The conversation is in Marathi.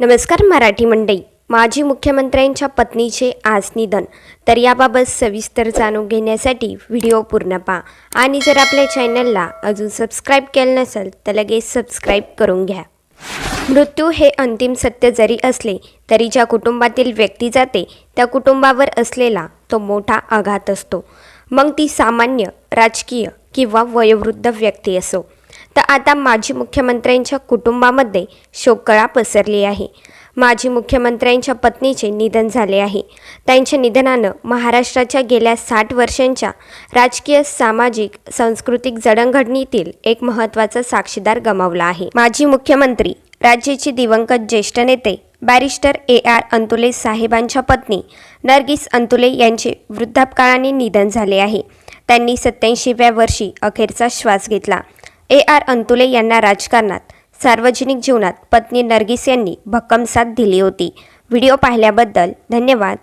नमस्कार मराठी मंडई माजी मुख्यमंत्र्यांच्या पत्नीचे आज निधन. तर याबाबत सविस्तर जाणून घेण्यासाठी व्हिडिओ पूर्ण पहा. आणि जर आपल्या चॅनलला अजून सबस्क्राईब केलं नसेल तर लगेच सबस्क्राईब करून घ्या. मृत्यू हे अंतिम सत्य जरी असले तरी ज्या कुटुंबातील व्यक्ती जाते त्या कुटुंबावर असलेला तो मोठा आघात असतो. मग ती सामान्य राजकीय किंवा वयोवृद्ध व्यक्ती असो. तर आता माजी मुख्यमंत्र्यांच्या कुटुंबामध्ये शोककळा पसरली आहे. माजी मुख्यमंत्र्यांच्या पत्नीचे निधन झाले आहे. त्यांच्या निधनानं महाराष्ट्राच्या गेल्या साठ वर्षांच्या राजकीय सामाजिक सांस्कृतिक जडणघडणीतील एक महत्त्वाचा साक्षीदार गमावला आहे. माजी मुख्यमंत्री राज्याचे दिवंगत ज्येष्ठ नेते बॅरिस्टर ए आर अंतुले साहेबांच्या पत्नी नर्गिस अंतुले यांचे वृद्धापकाळाने निधन झाले आहे. त्यांनी सत्याऐंशीव्या वर्षी अखेरचा श्वास घेतला. ए आर अंतुले यांना राजकारणात सार्वजनिक जीवनात पत्नी नर्गिस यांनी भक्कम साथ दिली होती. व्हिडिओ पाहिल्याबद्दल धन्यवाद.